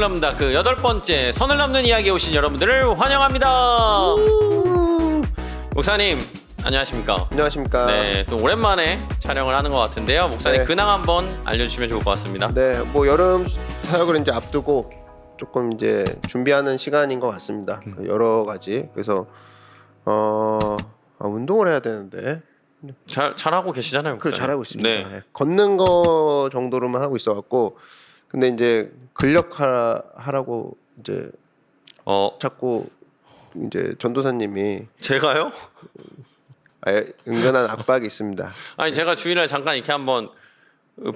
선을 넘는다 그 여덟 번째 선을 넘는 이야기에 오신 여러분들을 환영합니다. 목사님 안녕하십니까? 안녕하십니까. 네, 또 오랜만에 촬영을 하는 것 같은데요. 목사님 네. 근황 한번 알려주시면 좋을 것 같습니다. 네, 뭐 여름 사역을 이제 앞두고 조금 이제 준비하는 시간인 것 같습니다. 음. 여러 가지. 그래서 어 아, 운동을 해야 되는데 잘 잘하고 계시잖아요. 그걸 목사님. 잘하고 있습니다. 네. 네, 걷는 거 정도로만 하고 있어갖고 근데 이제 근력 하, 하라고 이제 어 자꾸 이제 전도사님이 제가요? 아예 은근한 압박이 있습니다. 아니 제가 주일날 잠깐 이렇게 한번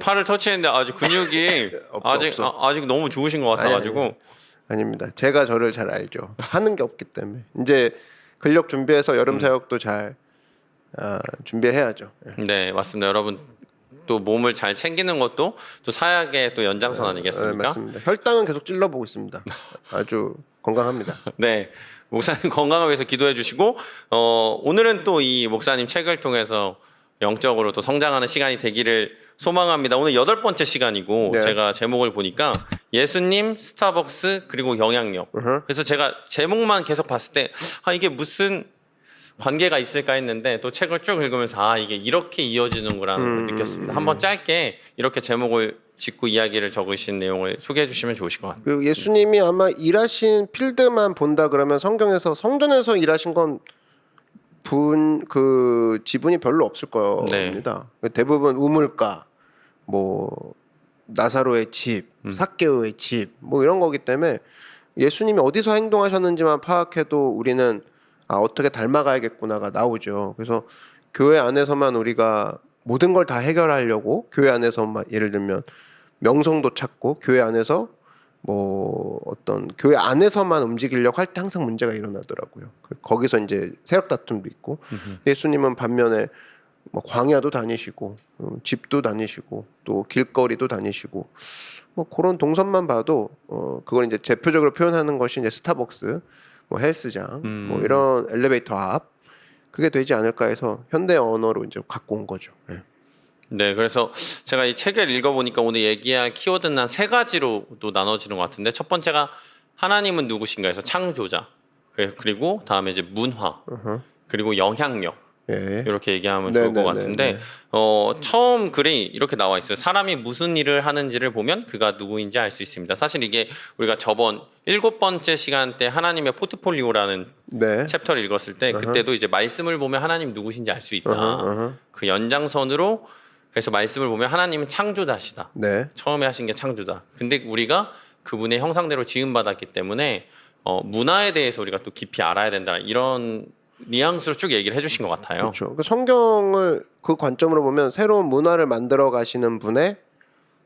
팔을 터치했는데 아주 근육이 없어, 아직 없어. 아, 아직 너무 좋으신 것 아니, 같아가지고 아니, 아닙니다. 제가 저를 잘 알죠. 하는 게 없기 때문에 이제 근력 준비해서 여름 사역도 잘 아, 준비해야죠. 예. 네 맞습니다 여러분 또 몸을 잘 챙기는 것도 또 사약의 또 연장선 네, 아니겠습니까? 맞습니다. 혈당은 계속 찔러보고 있습니다. 아주 건강합니다. 네 목사님 건강을 위해서 기도해 주시고 어, 오늘은 또 이 목사님 책을 통해서 영적으로 또 성장하는 시간이 되기를 소망합니다. 오늘 여덟 번째 시간이고 네. 제가 제목을 보니까 예수님, 스타벅스 그리고 영향력. 그래서 제가 제목만 계속 봤을 때 아 이게 무슨 관계가 있을까 했는데 또 책을 쭉 읽으면서 아 이게 이렇게 이어지는구라는 걸 음, 느꼈습니다. 한번 짧게 이렇게 제목을 짓고 이야기를 적으신 내용을 소개해 주시면 좋으실 것 같아요. 그리고 예수님이 아마 일하신 필드만 본다 그러면 성경에서 성전에서 일하신 건 분 그 지분이 별로 없을 네. 겁니다. 대부분 우물가, 뭐 나사로의 집, 음. 삭개오의 집, 뭐 이런 거기 때문에 예수님이 어디서 행동하셨는지만 파악해도 우리는 아 어떻게 닮아가야겠구나가 나오죠. 그래서 교회 안에서만 우리가 모든 걸 다 해결하려고 교회 안에서만 예를 들면 명성도 찾고 교회 안에서 뭐 어떤 교회 안에서만 움직이려고 할 때 항상 문제가 일어나더라고요. 그- 거기서 이제 세력 다툼도 있고 예수님은 반면에 뭐 광야도 다니시고 어, 집도 다니시고 또 길거리도 다니시고 뭐 그런 동선만 봐도 어 그걸 이제 대표적으로 표현하는 것이 이제 스타벅스, 뭐 헬스장, 음. 뭐 이런 엘리베이터 앞 그게 되지 않을까 해서 현대 언어로 이제 갖고 온 거죠. 예. 네, 그래서 제가 이 책을 읽어보니까 오늘 얘기할 키워드는 한 세 가지로 또 나눠지는 것 같은데 첫 번째가 하나님은 누구신가에서 창조자 그- 그리고 다음에 이제 문화. 그리고 영향력 예. 이렇게 얘기하면 네, 좋을 것 네, 같은데 네, 네. 어, 처음 글이 이렇게 나와 있어요. 사람이 무슨 일을 하는지를 보면 그가 누구인지 알 수 있습니다. 사실 이게 우리가 저번 일곱 번째 시간 때 하나님의 포트폴리오라는 네. 챕터를 읽었을 때 그때도 이제 말씀을 보면 하나님 누구신지 알 수 있다. 어허, 어허. 그 연장선으로 그래서 말씀을 보면 하나님은 창조자시다. 네. 처음에 하신 게 창조다. 근데 우리가 그분의 형상대로 지음받았기 때문에 어, 문화에 대해서 우리가 또 깊이 알아야 된다. 이런 뉘앙스로 쭉 얘기를 해주신 것 같아요. 그렇죠. 그 성경을 그 관점으로 보면 새로운 문화를 만들어 가시는 분의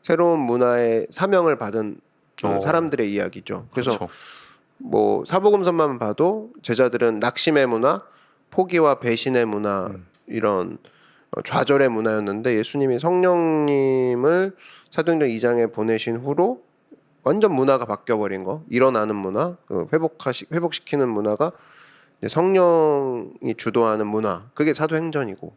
새로운 문화의 사명을 받은 그 어. 사람들의 이야기죠. 그래서 그렇죠. 뭐 사복음서만 봐도 제자들은 낙심의 문화, 포기와 배신의 문화 음. 이런 어, 좌절의 문화였는데 예수님이 성령님을 사도행전 2장에 보내신 후로 완전 문화가 바뀌어 버린 거, 일어나는 문화, 그 회복하시 회복시키는 문화가 성령이 주도하는 문화, 그게 사도행전이고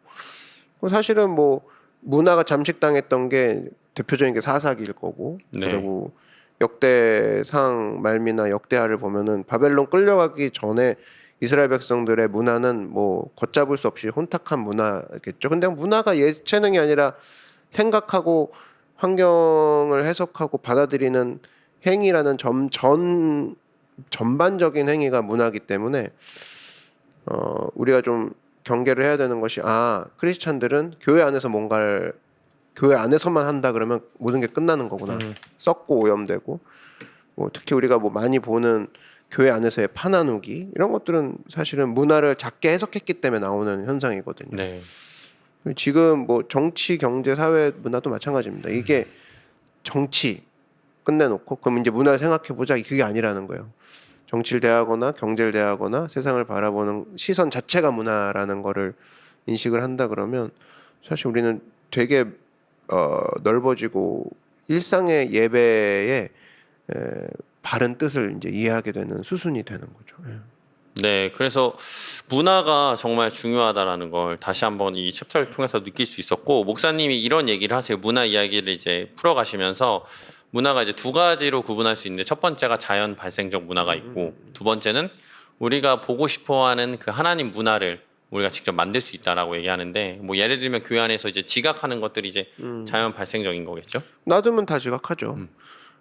뭐 사실은 뭐 문화가 잠식당했던 게 대표적인 게 사사기일 거고 네. 그리고 역대상 말미나 역대하를 보면은 바벨론 끌려가기 전에 이스라엘 백성들의 문화는 뭐 걷잡을 수 없이 혼탁한 문화겠죠. 근데 문화가 예체능이 아니라 생각하고 환경을 해석하고 받아들이는 행위라는 점, 전 전반적인 행위가 문화기 때문에 어 우리가 좀 경계를 해야 되는 것이 아 크리스찬들은 교회 안에서 뭔가를 교회 안에서만 한다 그러면 모든 게 끝나는 거구나 썩고 오염되고 뭐 특히 우리가 뭐 많이 보는 교회 안에서의 파나누기 이런 것들은 사실은 문화를 작게 해석했기 때문에 나오는 현상이거든요. 네. 지금 뭐 정치, 경제, 사회, 문화도 마찬가지입니다. 이게 정치 끝내놓고 그럼 이제 문화를 생각해 보자 그게 아니라는 거예요. 정치를 대하거나 경제를 대하거나 세상을 바라보는 시선 자체가 문화라는 거를 인식을 한다 그러면 사실 우리는 되게 어, 넓어지고 일상의 예배에 에, 바른 뜻을 이제 이해하게 되는 수순이 되는 거죠. 예. 네, 그래서 문화가 정말 중요하다라는 걸 다시 한번 이 챕터를 통해서 느낄 수 있었고 목사님이 이런 얘기를 하세요. 문화 이야기를 이제 풀어가시면서 문화가 이제 두 가지로 구분할 수 있는데 첫 번째가 자연 발생적 문화가 있고 두 번째는 우리가 보고 싶어하는 그 하나님 문화를 우리가 직접 만들 수 있다라고 얘기하는데 뭐 예를 들면 교회 안에서 이제 지각하는 것들이 이제 자연 발생적인 거겠죠. 놔두면 다 지각하죠. 음.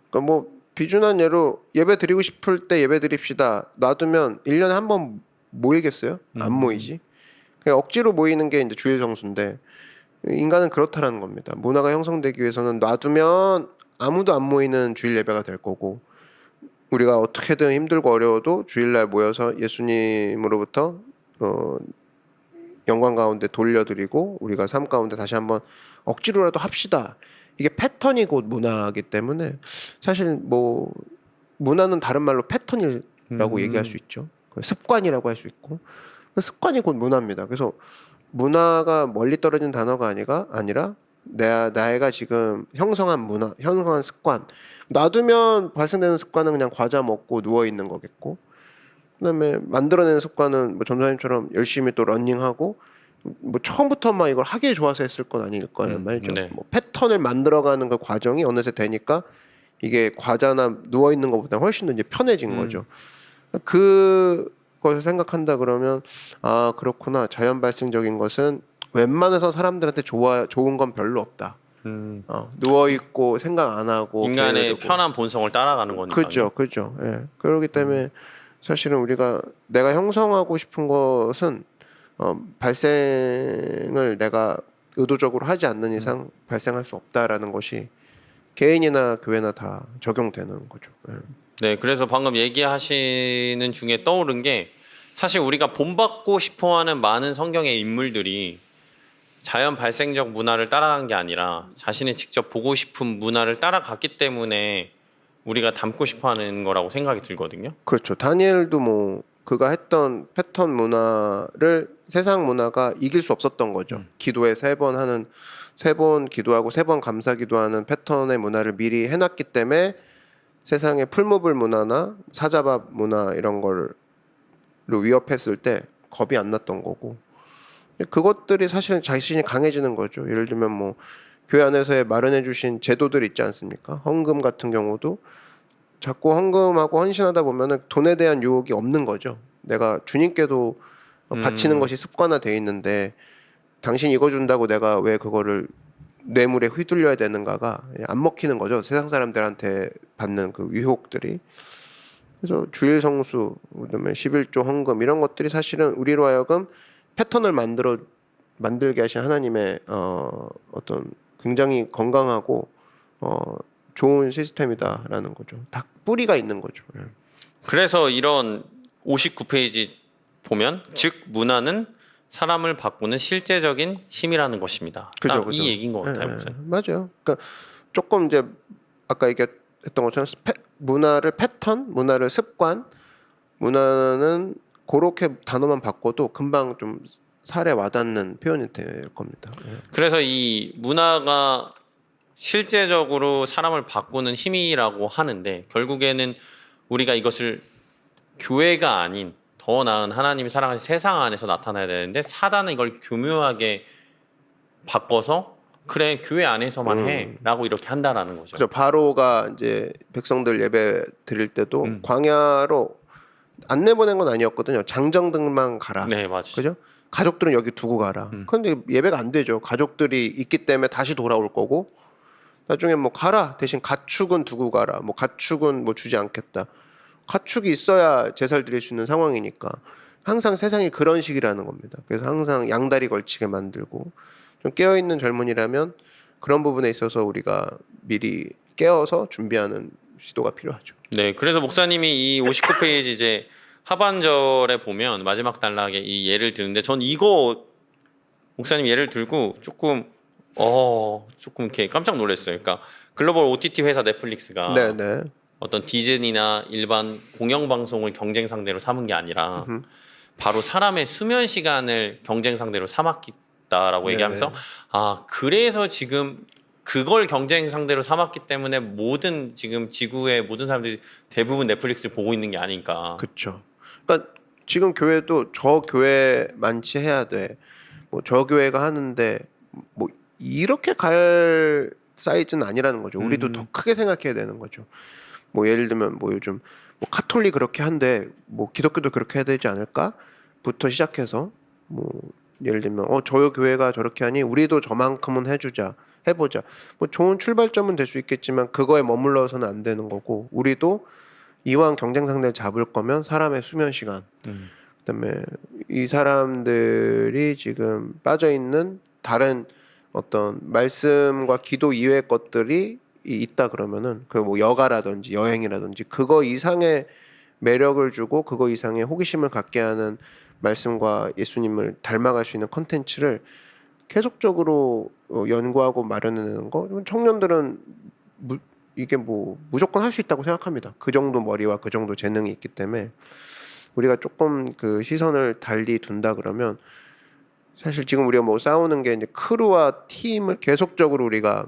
그러니까 뭐 비준한 예로 예배 드리고 싶을 때 예배 드립시다. 놔두면 1년에 한 번 모이겠어요? 안 음. 모이지. 그냥 억지로 모이는 게 이제 주일 성수인데 인간은 그렇다라는 겁니다. 문화가 형성되기 위해서는 놔두면 아무도 안 모이는 주일 예배가 될 거고 우리가 어떻게든 힘들고 어려워도 주일날 모여서 예수님으로부터 어, 영광 가운데 돌려드리고 우리가 삶 가운데 다시 한번 억지로라도 합시다. 이게 패턴이 곧 문화이기 때문에 사실 뭐 문화는 다른 말로 패턴이라고 음. 얘기할 수 있죠. 그 습관이라고 할 수 있고 그 습관이 곧 문화입니다. 그래서 문화가 멀리 떨어진 단어가 아니가 아니라 내 나이가 지금 형성한 문화, 형성한 습관. 놔두면 발생되는 습관은 그냥 과자 먹고 누워 있는 거겠고, 그다음에 만들어내는 습관은 뭐 전사님처럼 열심히 또 러닝하고 뭐 처음부터 막 이걸 하기 좋아서 했을 건 아닐 거예요 음, 말이죠. 네. 뭐 패턴을 만들어가는 그 과정이 어느새 되니까 이게 과자나 누워 있는 것보다 훨씬 더 이제 편해진 음. 거죠. 그것을 생각한다 그러면 아 그렇구나 자연 발생적인 것은 웬만해서 사람들한테 좋아 좋은 건 별로 없다. 음. 어, 누워 있고 생각 안 하고 인간의 게으르고. 편한 본성을 따라가는 거니까. 그죠, 그죠. 예. 그렇기 때문에 사실은 우리가 내가 형성하고 싶은 것은 어, 발생을 내가 의도적으로 하지 않는 이상 발생할 수 없다라는 것이 개인이나 교회나 다 적용되는 거죠. 예. 네, 그래서 방금 얘기하시는 중에 떠오른 게 사실 우리가 본받고 싶어하는 많은 성경의 인물들이 자연 발생적 문화를 따라간 게 아니라 자신이 직접 보고 싶은 문화를 따라갔기 때문에 우리가 담고 싶어 하는 거라고 생각이 들거든요. 그렇죠. 다니엘도 뭐 그가 했던 패턴 문화를 세상 문화가 이길 수 없었던 거죠. 기도에 세 번 하는 세 번 기도하고 세 번 감사 기도하는 패턴의 문화를 미리 해놨기 때문에 세상의 풀무불 문화나 사자밥 문화 이런 걸로 위협했을 때 겁이 안 났던 거고 그것들이 사실은 자신이 강해지는 거죠. 예를 들면 뭐 교회 안에서의 마련해 주신 제도들 있지 않습니까? 헌금 같은 경우도 자꾸 헌금하고 헌신하다 보면은 돈에 대한 유혹이 없는 거죠. 내가 주님께도 음. 바치는 것이 습관화돼 있는데 당신 이거 준다고 내가 왜 그거를 뇌물에 휘둘려야 되는가가 안 먹히는 거죠. 세상 사람들한테 받는 그 유혹들이. 그래서 주일 성수, 그다음에 11조 헌금 이런 것들이 사실은 우리로 하여금 패턴을 만들어 만들게 하신 하나님의 어, 어떤 굉장히 건강하고 어, 좋은 시스템이다라는 거죠. 다 뿌리가 있는 거죠. 예. 그래서 이런 59페이지 보면 즉 문화는 사람을 바꾸는 실제적인 힘이라는 것입니다. 그죠, 딱 그죠. 이 얘기인 것 같아요. 예, 맞아요. 그러니까 조금 이제 아까 얘기했던 것처럼 패, 문화를 패턴, 문화를 습관, 문화는 그렇게 단어만 바꿔도 금방 좀 살에 와닿는 표현이 될 겁니다. 예. 그래서 이 문화가 실제적으로 사람을 바꾸는 힘이라고 하는데 결국에는 우리가 이것을 교회가 아닌 더 나은 하나님이 사랑하신 세상 안에서 나타나야 되는데 사단은 이걸 교묘하게 바꿔서 그래 교회 안에서만 음. 해라고 이렇게 한다라는 거죠. 그죠. 바로가 이제 백성들 예배 드릴 때도 음. 광야로 안 내 보낸 건 아니었거든요. 장정 등만 가라. 네 맞죠. 그죠? 가족들은 여기 두고 가라. 음. 그런데 예배가 안 되죠. 가족들이 있기 때문에 다시 돌아올 거고 나중에 뭐 가라 대신 가축은 두고 가라. 뭐 가축은 뭐 주지 않겠다. 가축이 있어야 제사를 드릴 수 있는 상황이니까 항상 세상이 그런 식이라는 겁니다. 그래서 항상 양다리 걸치게 만들고 좀 깨어 있는 젊은이라면 그런 부분에 있어서 우리가 미리 깨어서 준비하는 시도가 필요하죠. 네, 그래서 목사님이 이 59페이지 이제 하반절에 보면 마지막 단락에 이 예를 드는데 전 이거 목사님 예를 들고 조금 어 조금 이렇게 깜짝 놀랐어요. 그러니까 글로벌 OTT 회사 넷플릭스가 네, 네. 어떤 디즈니나 일반 공영 방송을 경쟁 상대로 삼은 게 아니라 음흠. 바로 사람의 수면 시간을 경쟁 상대로 삼았다라고 네네. 얘기하면서 아 그래서 지금 그걸 경쟁 상대로 삼았기 때문에 모든 지금 지구의 모든 사람들이 대부분 넷플릭스를 보고 있는 게 아닐까. 그렇죠. 그러니까 지금 교회도 저 교회 많지 해야 돼. 뭐 저 교회가 하는데 뭐 이렇게 갈 사이즈는 아니라는 거죠. 우리도 음. 더 크게 생각해야 되는 거죠. 뭐 예를 들면 뭐 요즘 뭐 카톨릭 그렇게 한데 뭐 기독교도 그렇게 해야 되지 않을까?부터 시작해서 뭐 예를 들면 어 저희 교회가 저렇게 하니 우리도 저만큼은 해주자 해보자 뭐 좋은 출발점은 될 수 있겠지만 그거에 머물러서는 안 되는 거고 우리도 이왕 경쟁 상대를 잡을 거면 사람의 수면 시간 음. 그다음에 이 사람들이 지금 빠져 있는 다른 어떤 말씀과 기도 이외의 것들이 이- 있다 그러면은 그 뭐 여가라든지 여행이라든지 그거 이상의 매력을 주고 그거 이상의 호기심을 갖게 하는 말씀과 예수님을 닮아갈 수 있는 컨텐츠를 계속적으로 어, 연구하고 마련해내는 거 청년들은 무, 이게 뭐 무조건 할 수 있다고 생각합니다. 그 정도 머리와 그 정도 재능이 있기 때문에 우리가 조금 그 시선을 달리 둔다 그러면 사실 지금 우리가 뭐 싸우는 게 이제 크루와 팀을 계속적으로 우리가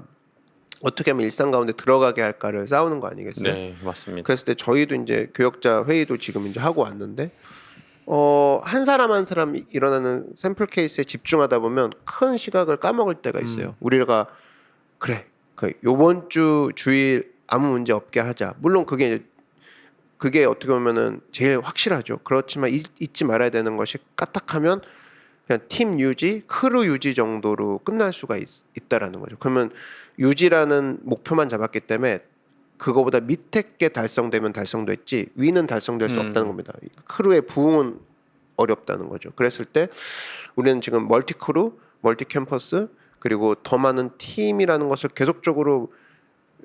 어떻게 하면 일상 가운데 들어가게 할까를 싸우는 거 아니겠어요? 네, 맞습니다. 그랬을 때 저희도 이제 교역자 회의도 지금 이제 하고 왔는데 어, 한 사람 한 사람 일어나는 샘플 케이스에 집중하다 보면 큰 시각을 까먹을 때가 있어요. 우리가 그래, 그 요번 주 주일 아무 문제 없게 하자. 물론 그게 그게 어떻게 보면은 제일 확실하죠. 그렇지만 잊, 잊지 말아야 되는 것이 까딱하면 그냥 팀 유지, 크루 유지 정도로 끝날 수가 있, 있다라는 거죠. 그러면 유지라는 목표만 잡았기 때문에 그거보다 밑에 게 달성되면 달성됐지 위는 달성될 수 음. 없다는 겁니다. 크루의 부흥은 어렵다는 거죠. 그랬을 때 우리는 지금 멀티 크루, 멀티 캠퍼스 그리고 더 많은 팀이라는 것을 계속적으로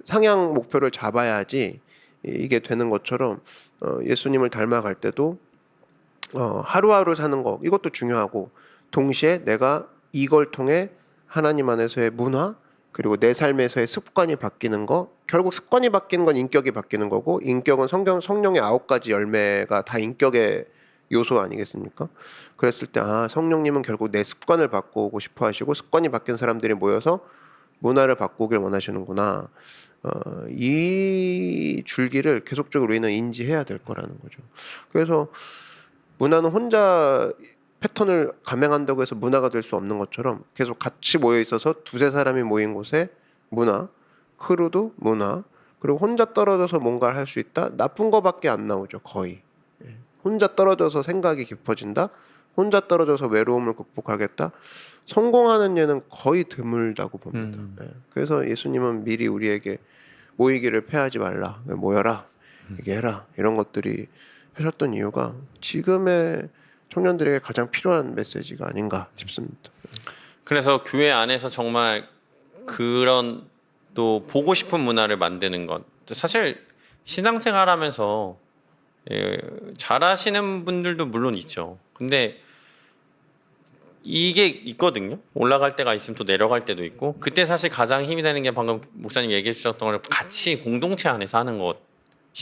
상향 목표를 잡아야지 이게 되는 것처럼 어, 예수님을 닮아갈 때도 어, 하루하루 사는 거 이것도 중요하고 동시에 내가 이걸 통해 하나님 안에서의 문화 그리고 내 삶에서의 습관이 바뀌는 거 결국 습관이 바뀌는 건 인격이 바뀌는 거고 인격은 성경 성령의 아홉 가지 열매가 다 인격의 요소 아니겠습니까? 그랬을 때 아 성령님은 결국 내 습관을 바꾸고 싶어 하시고 습관이 바뀐 사람들이 모여서 문화를 바꾸길 원하시는구나. 어, 이 줄기를 계속적으로 우리는 인지해야 될 거라는 거죠. 그래서 문화는 혼자 패턴을 감행한다고 해서 문화가 될 수 없는 것처럼 계속 같이 모여 있어서 두세 사람이 모인 곳에 문화, 크루도 문화, 그리고 혼자 떨어져서 뭔가를 할 수 있다. 나쁜 거밖에 안 나오죠, 거의. 예. 혼자 떨어져서 생각이 깊어진다. 혼자 떨어져서 외로움을 극복하겠다. 성공하는 예는 거의 드물다고 봅니다. 음. 예. 그래서 예수님은 미리 우리에게 모이기를 패하지 말라, 모여라, 이게 해라 이런 것들이 하셨던 이유가 지금의 청년들에게 가장 필요한 메시지가 아닌가 싶습니다. 그래서 교회 안에서 정말 그런 또 보고 싶은 문화를 만드는 것 사실 신앙생활하면서 예, 잘하시는 분들도 물론 있죠. 근데 이게 있거든요. 올라갈 때가 있으면 또 내려갈 때도 있고 그때 사실 가장 힘이 되는 게 방금 목사님 얘기해 주셨던 걸 같이 공동체 안에서 하는 것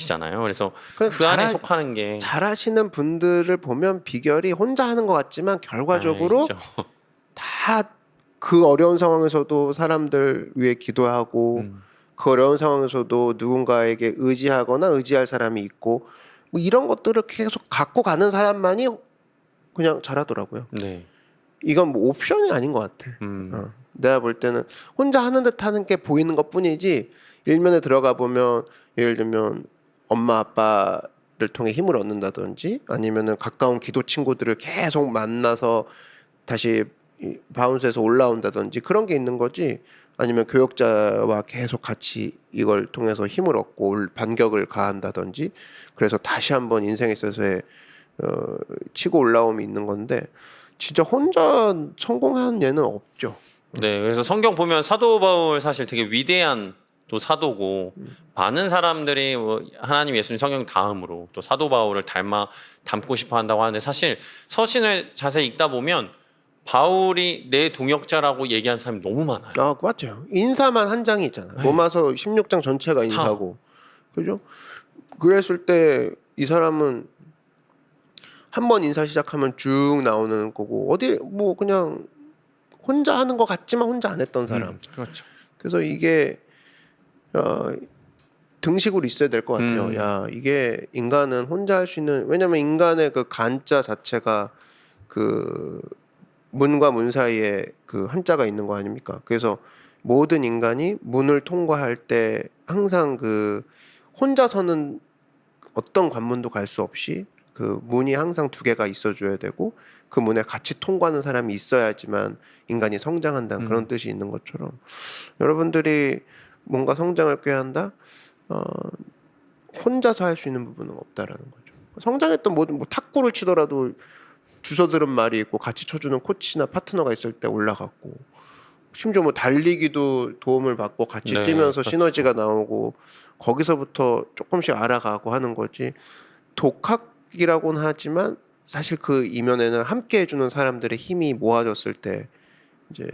이잖아요. 그래서 그그 안에 잘하- 속하는 게 잘하시는 분들을 보면 비결이 혼자 하는 것 같지만 결과적으로 아, 있죠. 다그 어려운 상황에서도 사람들 위해 기도하고 음. 그 어려운 상황에서도 누군가에게 의지하거나 의지할 사람이 있고 뭐 이런 것들을 계속 갖고 가는 사람만이 그냥 잘하더라고요. 네. 이건 뭐 옵션이 아닌 것 같아. 음. 어. 내가 볼 때는 혼자 하는 듯 하는 게 보이는 것 뿐이지 일면에 들어가 보면 예를 들면 엄마 아빠를 통해 힘을 얻는다든지 아니면은 가까운 기도 친구들을 계속 만나서 다시 이 바운스에서 올라온다든지 그런 게 있는 거지 아니면 교역자와 계속 같이 이걸 통해서 힘을 얻고 올- 반격을 가한다든지 그래서 다시 한번 인생에 있어서의 어, 치고 올라옴이 있는 건데 진짜 혼자 성공한 예는 없죠. 네, 그래서 성경 보면 사도 바울 사실 되게 위대한 또 사도고 많은 사람들이 뭐 하나님 예수님 성경 다음으로 또 사도 바울을 닮아 닮고 싶어 한다고 하는데 사실 서신을 자세히 읽다 보면 바울이 내 동역자라고 얘기한 사람이 너무 많아요. 아, 맞죠. 인사만 한 장이 있잖아요. 로마서 16장 전체가 인사고. 그죠? 그랬을 때 이 사람은 한 번 인사 시작하면 쭉 나오는 거고 어디 뭐 그냥 혼자 하는 것 같지만 혼자 안 했던 사람. 음, 그렇죠. 그래서 이게 어, 등식으로 있어야 될 것 같아요. 음. 야 이게 인간은 혼자 할 수 있는 왜냐면 인간의 그 간자 자체가 그 문과 문 사이에 그 한자가 있는 거 아닙니까? 그래서 모든 인간이 문을 통과할 때 항상 그 혼자서는 어떤 관문도 갈 수 없이 그 문이 항상 두 개가 있어줘야 되고 그 문에 같이 통과하는 사람이 있어야지만 인간이 성장한다는 음. 그런 뜻이 있는 것처럼 여러분들이 뭔가 성장을 꾀한다 어, 혼자서 할 수 있는 부분은 없다라는 거죠. 성장했던 모든 뭐 탁구를 치더라도 주워들은 말이 있고 같이 쳐주는 코치나 파트너가 있을 때 올라갔고 심지어 뭐 달리기도 도움을 받고 같이 네, 뛰면서 그렇죠. 시너지가 나오고 거기서부터 조금씩 알아가고 하는 거지 독학이라고는 하지만 사실 그 이면에는 함께 해주는 사람들의 힘이 모아졌을 때 이제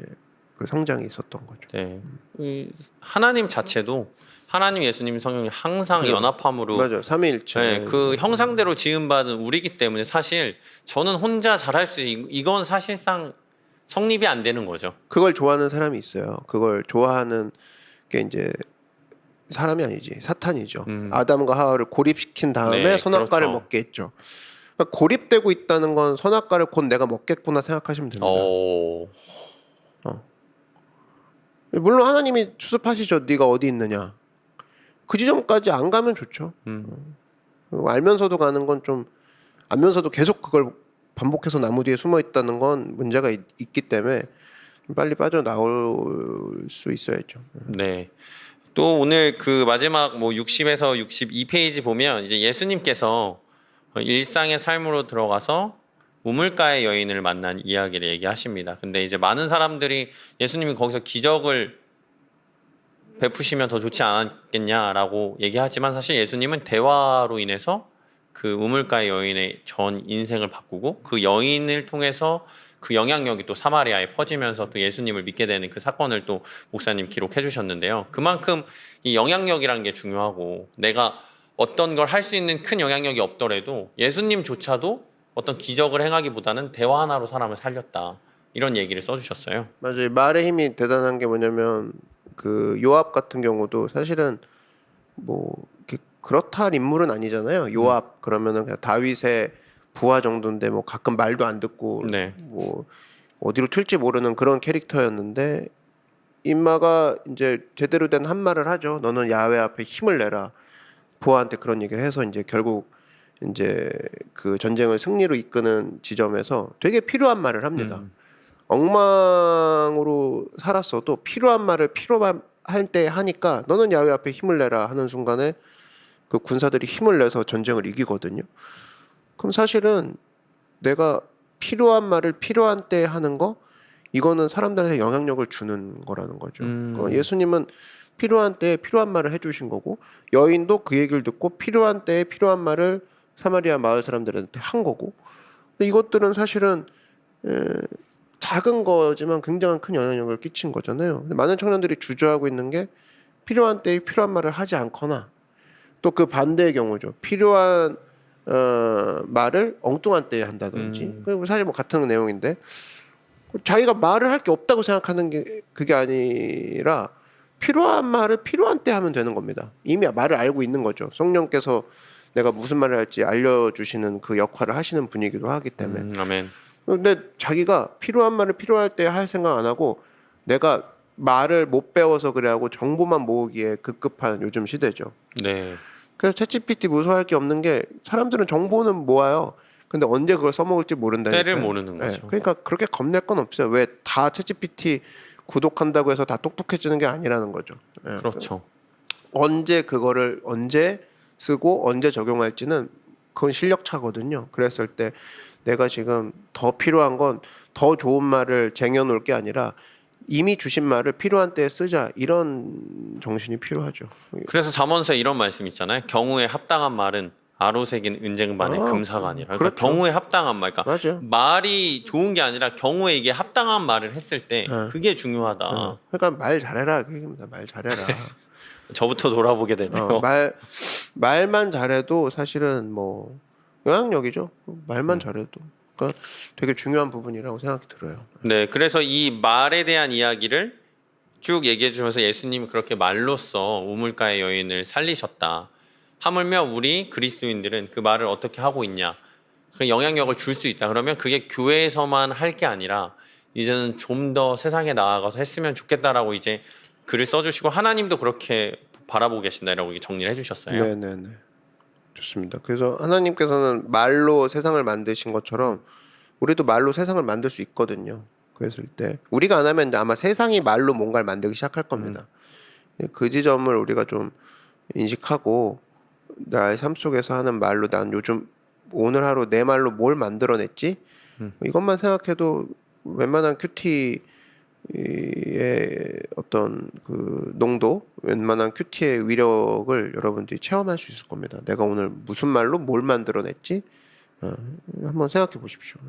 그 성장이 있었던 거죠. 네. 이 하나님 자체도 하나님 예수님 성령이 항상. 연합함으로 맞아요. 삼위일체. 네, 그 형상대로 지음받은 우리기 때문에 사실 저는 혼자 잘할 수 있, 이건 사실상 성립이 안 되는 거죠. 그걸 좋아하는 사람이 있어요. 그걸 좋아하는 게 이제 사람이 아니지 사탄이죠. 음. 아담과 하와를 고립시킨 다음에 네, 선악과를 그렇죠. 먹게 했죠. 그러니까 고립되고 있다는 건 선악과를 곧 내가 먹겠구나 생각하시면 됩니다. 어, 물론 하나님이 추습하시죠. 네가 어디 있느냐. 그 지점까지 안 가면 좋죠. 음, 어, 알면서도 가는 건 좀 알면서도 계속 그걸 반복해서 나무 뒤에 숨어 있다는 건 문제가 있, 기 때문에 빨리 빠져 나올 수 있어야죠. 네. 또 오늘 그 마지막 뭐 60에서 62 페이지 보면 이제 예수님께서 일상의 삶으로 들어가서 우물가의 여인을 만난 이야기를 얘기하십니다. 근데 이제 많은 사람들이 예수님이 거기서 기적을 베푸시면 더 좋지 않았겠냐라고 얘기하지만 사실 예수님은 대화로 인해서 그 우물가의 여인의 전 인생을 바꾸고 그 여인을 통해서 그 영향력이 또 사마리아에 퍼지면서 또 예수님을 믿게 되는 그 사건을 또 목사님 기록해 주셨는데요. 그만큼 이 영향력이라는 게 중요하고 내가 어떤 걸 할 수 있는 큰 영향력이 없더라도 예수님조차도 어떤 기적을 행하기보다는 대화 하나로 사람을 살렸다. 이런 얘기를 써주셨어요. 맞아요. 말의 힘이 대단한 게 뭐냐면 그 요압 같은 경우도 사실은 뭐 그렇다 할 인물은 아니잖아요. 요압 그러면은 그냥 다윗의 부하 정도인데 뭐 가끔 말도 안 듣고 네. 뭐 어디로 튈지 모르는 그런 캐릭터였는데 인마가 이제 제대로 된 한 말을 하죠. 너는 야훼 앞에 힘을 내라. 부하한테 그런 얘기를 해서 이제 결국 이제 그 전쟁을 승리로 이끄는 지점에서 되게 필요한 말을 합니다. 음. 엉망으로 살았어도 필요한 말을 필요할 때 하니까 너는 야훼 앞에 힘을 내라 하는 순간에 그 군사들이 힘을 내서 전쟁을 이기거든요. 그럼 사실은 내가 필요한 말을 필요한 때 하는 거 이거는 사람들한테 영향력을 주는 거라는 거죠. 음. 그러니까 예수님은 필요한 때에 필요한 말을 해주신 거고 여인도 그 얘기를 듣고 필요한 때에 필요한 말을 사마리아 마을 사람들한테 한 거고 근데 이것들은 사실은 에, 작은 거지만 굉장한 큰 영향력을 끼친 거잖아요. 많은 청년들이 주저하고 있는 게 필요한 때에 필요한 말을 하지 않거나 또 그 반대의 경우죠. 필요한 어, 말을 엉뚱한 때에 한다든지 음. 그리고 사실 뭐 같은 내용인데 자기가 말을 할 게 없다고 생각하는 게 그게 아니라 필요한 말을 필요한 때 하면 되는 겁니다. 이미 말을 알고 있는 거죠. 성령께서 내가 무슨 말을 할지 알려주시는 그 역할을 하시는 분이기도 하기 때문에 음, 아멘. 근데 자기가 필요한 말을 필요할 때 할 생각 안 하고 내가 말을 못 배워서 그래 하고 정보만 모으기에 급급한 요즘 시대죠. 네. 그래서 챗GPT 무서워할 게 없는 게 사람들은 정보는 모아요. 근데 언제 그걸 써먹을지 모른다니까. 때를 모르는 네, 거죠. 그러니까 그렇게 겁낼 건 없어요. 왜 다 챗GPT 구독한다고 해서 다 똑똑해지는 게 아니라는 거죠. 예. 그렇죠. 언제 그거를 언제 쓰고 언제 적용할지는 그건 실력 차거든요. 그랬을 때 내가 지금 더 필요한 건 더 좋은 말을 쟁여놓을 게 아니라 이미 주신 말을 필요한 때에 쓰자 이런 정신이 필요하죠. 그래서 잠언서에 이런 말씀 있잖아요. 경우에 합당한 말은 아로새긴 은쟁반의 아, 금사가 아니라. 그러니까 그렇죠. 경우에 합당한 말. 그러니까 맞아요. 말이 좋은 게 아니라 경우에 이게 합당한 말을 했을 때 네. 그게 중요하다. 어, 그러니까 말 잘해라 그 얘기입니다. 말 잘해라. 저부터 돌아보게 되네요. 어, 말 말만 잘해도 사실은 뭐 영향력이죠. 말만 잘해도 그러니까 되게 중요한 부분이라고 생각이 들어요. 네, 그래서 이 말에 대한 이야기를 쭉 얘기해 주면서 예수님이 그렇게 말로써 우물가의 여인을 살리셨다. 하물며 우리 그리스도인들은 그 말을 어떻게 하고 있냐? 그 영향력을 줄 수 있다. 그러면 그게 교회에서만 할 게 아니라 이제는 좀 더 세상에 나아가서 했으면 좋겠다라고 이제 글을 써주시고 하나님도 그렇게 바라보고 계신다라고 정리를 해주셨어요. 네네네. 좋습니다. 그래서 하나님께서는 말로 세상을 만드신 것처럼 우리도 말로 세상을 만들 수 있거든요. 그랬을 때 우리가 안 하면 아마 세상이 말로 뭔가를 만들기 시작할 겁니다. 그 지점을 우리가 좀 인식하고 나의 삶 속에서 하는 말로 난 요즘 오늘 하루 내 말로 뭘 만들어냈지 이것만 생각해도 웬만한 큐티 의 어떤 그 농도, 웬만한 큐티의 위력을 여러분들이 체험할 수 있을 겁니다. 내가 오늘 무슨 말로 뭘 만들어냈지? 어, 한번 생각해 보십시오.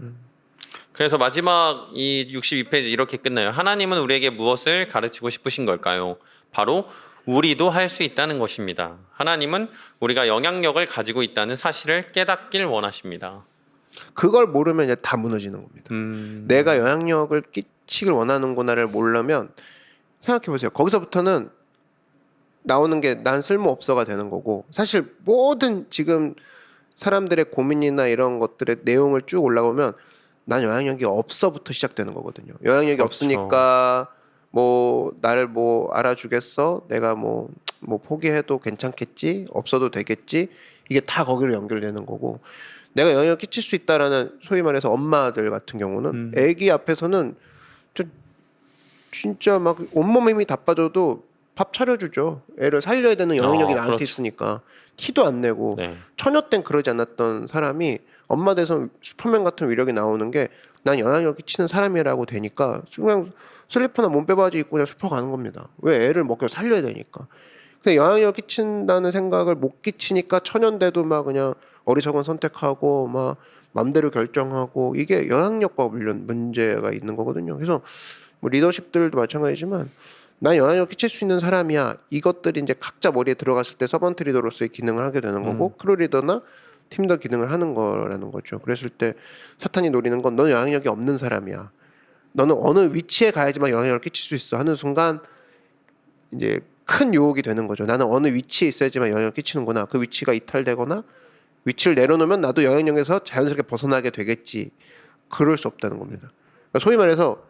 그래서 마지막 이 62페이지 이렇게 끝나요. 하나님은 우리에게 무엇을 가르치고 싶으신 걸까요? 바로 우리도 할 수 있다는 것입니다. 하나님은 우리가 영향력을 가지고 있다는 사실을 깨닫길 원하십니다. 그걸 모르면 이제 다 무너지는 겁니다. 음, 내가 영향력을 끼 치길 원하는구나를 모르면 생각해 보세요. 거기서부터는 나오는 게 난 쓸모 없어가 되는 거고 사실 모든 지금 사람들의 고민이나 이런 것들의 내용을 쭉 올라오면 난 영향력이 없어부터 시작되는 거거든요. 영향력이 그렇죠. 없으니까 뭐 나를 뭐 알아주겠어? 내가 뭐뭐 포기해도 괜찮겠지? 없어도 되겠지? 이게 다 거기로 연결되는 거고 내가 영향을 끼칠 수 있다라는 소위 말해서 엄마들 같은 경우는 음. 아기 앞에서는 저 진짜 막 온몸 힘이 다 빠져도 밥 차려주죠. 애를 살려야 되는 영향력이 어, 나한테 그렇죠. 있으니까 티도 안 내고 네. 처녀 땐 그러지 않았던 사람이 엄마 돼서 슈퍼맨 같은 위력이 나오는 게 난 영향력 끼치는 사람이라고 되니까 그냥 슬리퍼나 몸빼바지 입고 그냥 슈퍼 가는 겁니다. 왜 애를 먹여 살려야 되니까. 근데 영향력 끼친다는 생각을 못 끼치니까 천연대도 막 그냥 어리석은 선택하고 막 맘대로 결정하고 이게 영향력과 관련 문제가 있는 거거든요. 그래서 뭐 리더십들도 마찬가지지만 난 영향력 끼칠 수 있는 사람이야. 이것들이 이제 각자 머리에 들어갔을 때 서번트 리더로서의 기능을 하게 되는 거고 크루 리더나 팀더 기능을 하는 거라는 거죠. 그랬을 때 사탄이 노리는 건 넌 영향력이 없는 사람이야. 너는 어느 위치에 가야지만 영향력을 끼칠 수 있어 하는 순간 이제 큰 유혹이 되는 거죠. 나는 어느 위치에 있어야지만 영향을 끼치는구나. 그 위치가 이탈되거나 위치를 내려놓으면 나도 영향력에서 자연스럽게 벗어나게 되겠지. 그럴 수 없다는 겁니다. 그러니까 소위 말해서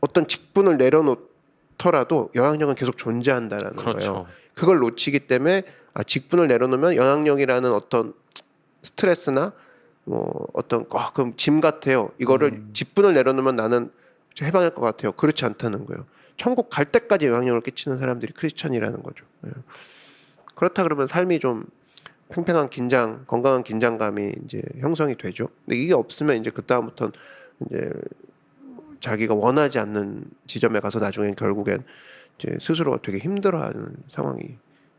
어떤 직분을 내려놓더라도 영향력은 계속 존재한다라는 거예요. 그렇죠. 그걸 놓치기 때문에 아, 직분을 내려놓으면 영향력이라는 어떤 스트레스나 뭐 어떤 아, 그럼 짐 같아요. 이거를 직분을 내려놓으면 나는 해방할 것 같아요. 그렇지 않다는 거예요. 천국 갈 때까지 영향력을 끼치는 사람들이 크리스천이라는 거죠. 예. 그렇다 그러면 삶이 좀 팽팽한 긴장, 건강한 긴장감이 이제 형성이 되죠. 근데 이게 없으면 이제 그 다음부터는 이제 자기가 원하지 않는 지점에 가서 나중엔 결국엔 이제 스스로가 되게 힘들어하는 상황이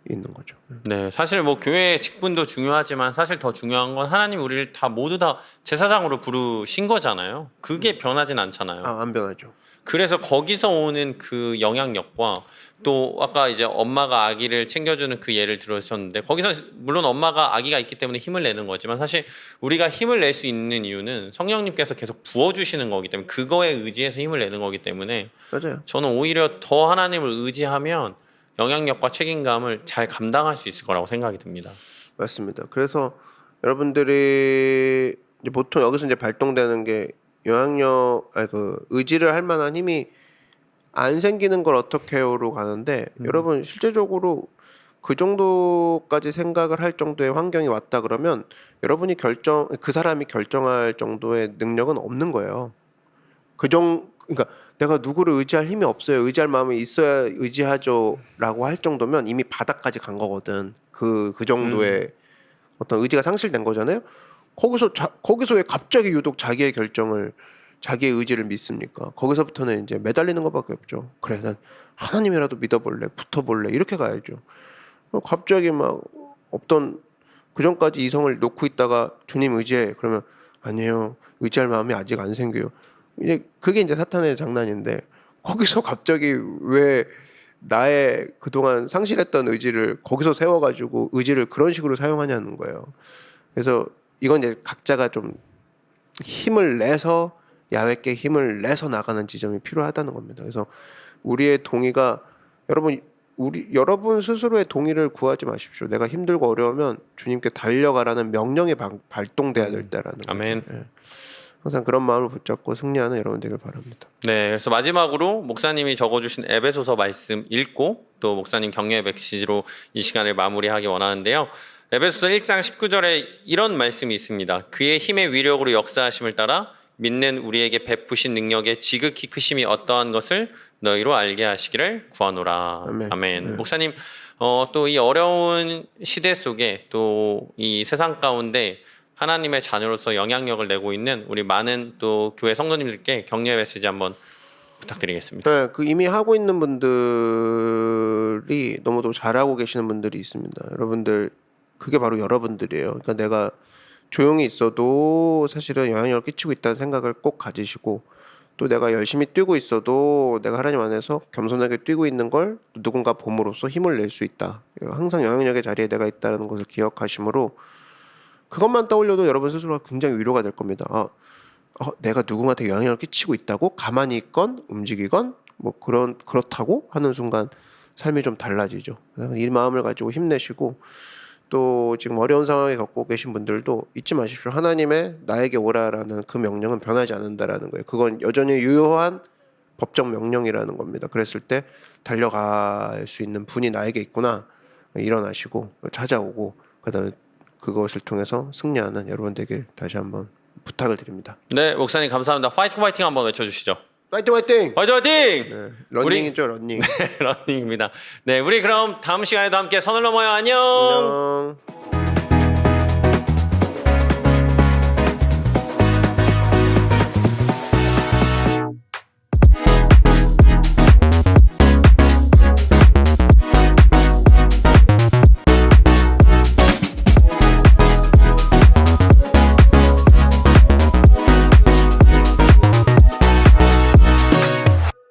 있는 거죠. 네, 사실 뭐 교회의 직분도 중요하지만 사실 더 중요한 건 하나님 우리를 다 모두 다 제사장으로 부르신 거잖아요. 그게 변하진 않잖아요. 아, 안 변하죠. 그래서 거기서 오는 그 영향력과 또 아까 이제 엄마가 아기를 챙겨주는 그 예를 들으셨는데 거기서 물론 엄마가 아기가 있기 때문에 힘을 내는 거지만 사실 우리가 힘을 낼 수 있는 이유는 성령님께서 계속 부어주시는 거기 때문에 그거에 의지해서 힘을 내는 거기 때문에 맞아요. 저는 오히려 더 하나님을 의지하면 영향력과 책임감을 잘 감당할 수 있을 거라고 생각이 듭니다. 맞습니다. 그래서 여러분들이 보통 여기서 이제 발동되는 게 영향력, 아니 그 의지를 할 만한 힘이 안 생기는 걸 어떻게 해요로 가는데 여러분 실제적으로 그 정도까지 생각을 할 정도의 환경이 왔다 그러면 여러분이 결정 그 사람이 결정할 정도의 능력은 없는 거예요. 그정 그러니까 내가 누구를 의지할 힘이 없어요. 의지할 마음이 있어야 의지하죠라고 할 정도면 이미 바닥까지 간 거거든. 그그 정도의 어떤 의지가 상실된 거잖아요. 거기서 자, 거기서 왜 갑자기 유독 자기의 결정을 자기의 의지를 믿습니까? 거기서부터는 이제 매달리는 것밖에 없죠. 그래 난 하나님이라도 믿어볼래, 붙어볼래 이렇게 가야죠. 어, 갑자기 막 없던 그 전까지 이성을 놓고 있다가 주님 의지해 그러면 아니에요 의지할 마음이 아직 안 생겨요. 이제 그게 이제 사탄의 장난인데 거기서 갑자기 왜 나의 그동안 상실했던 의지를 거기서 세워가지고 의지를 그런 식으로 사용하냐는 거예요. 그래서 이건 이제 각자가 좀 힘을 내서 야외께 힘을 내서 나가는 지점이 필요하다는 겁니다. 그래서 우리의 동의가 여러분 우리 여러분 스스로의 동의를 구하지 마십시오. 내가 힘들고 어려우면 주님께 달려가라는 명령이 방- 발동돼야 될 때라는 거죠. 아멘. 예. 항상 그런 마음을 붙잡고 승리하는 여러분 되길 바랍니다. 네, 그래서 마지막으로 목사님이 적어주신 에베소서 말씀 읽고 또 목사님 격려의 메시지로 이 시간을 마무리하기 원하는데요. 에베소서 1장 19절에 이런 말씀이 있습니다. 그의 힘의 위력으로 역사하심을 따라 믿는 우리에게 베푸신 능력의 지극히 크심이 어떠한 것을 너희로 알게 하시기를 구하노라. 아멘. 아멘. 목사님, 어, 또 이 어려운 시대 속에 또 이 세상 가운데 하나님의 자녀로서 영향력을 내고 있는 우리 많은 또 교회 성도님들께 격려의 메시지 한번 부탁드리겠습니다. 네, 그 이미 하고 있는 분들이 너무도 잘하고 계시는 분들이 있습니다. 여러분들 그게 바로 여러분들이에요. 그러니까 내가 조용히 있어도 사실은 영향력을 끼치고 있다는 생각을 꼭 가지시고 또 내가 열심히 뛰고 있어도 내가 하나님 안에서 겸손하게 뛰고 있는 걸 누군가 봄으로써 힘을 낼 수 있다. 항상 영향력의 자리에 내가 있다는 것을 기억하심으로 그것만 떠올려도 여러분 스스로가 굉장히 위로가 될 겁니다. 아, 어, 내가 누군가한테 영향을 끼치고 있다고 가만히 있건 움직이건 뭐 그런 그렇다고 하는 순간 삶이 좀 달라지죠. 이 마음을 가지고 힘내시고 또 지금 어려운 상황에 겪고 계신 분들도 잊지 마십시오. 하나님의 나에게 오라라는 그 명령은 변하지 않는다라는 거예요. 그건 여전히 유효한 법적 명령이라는 겁니다. 그랬을 때 달려갈 수 있는 분이 나에게 있구나 일어나시고 찾아오고 그다음에 그것을 통해서 승리하는 여러분 되길 다시 한번 부탁을 드립니다. 네, 목사님 감사합니다. 파이팅 파이팅 한번 외쳐 주시죠. 파이팅 파이팅! 파이팅 파이팅! 네, 러닝이죠 러닝. 러닝입니다. 네, 우리 그럼 다음 시간에도 함께 선을 넘어요. 안녕. 안녕.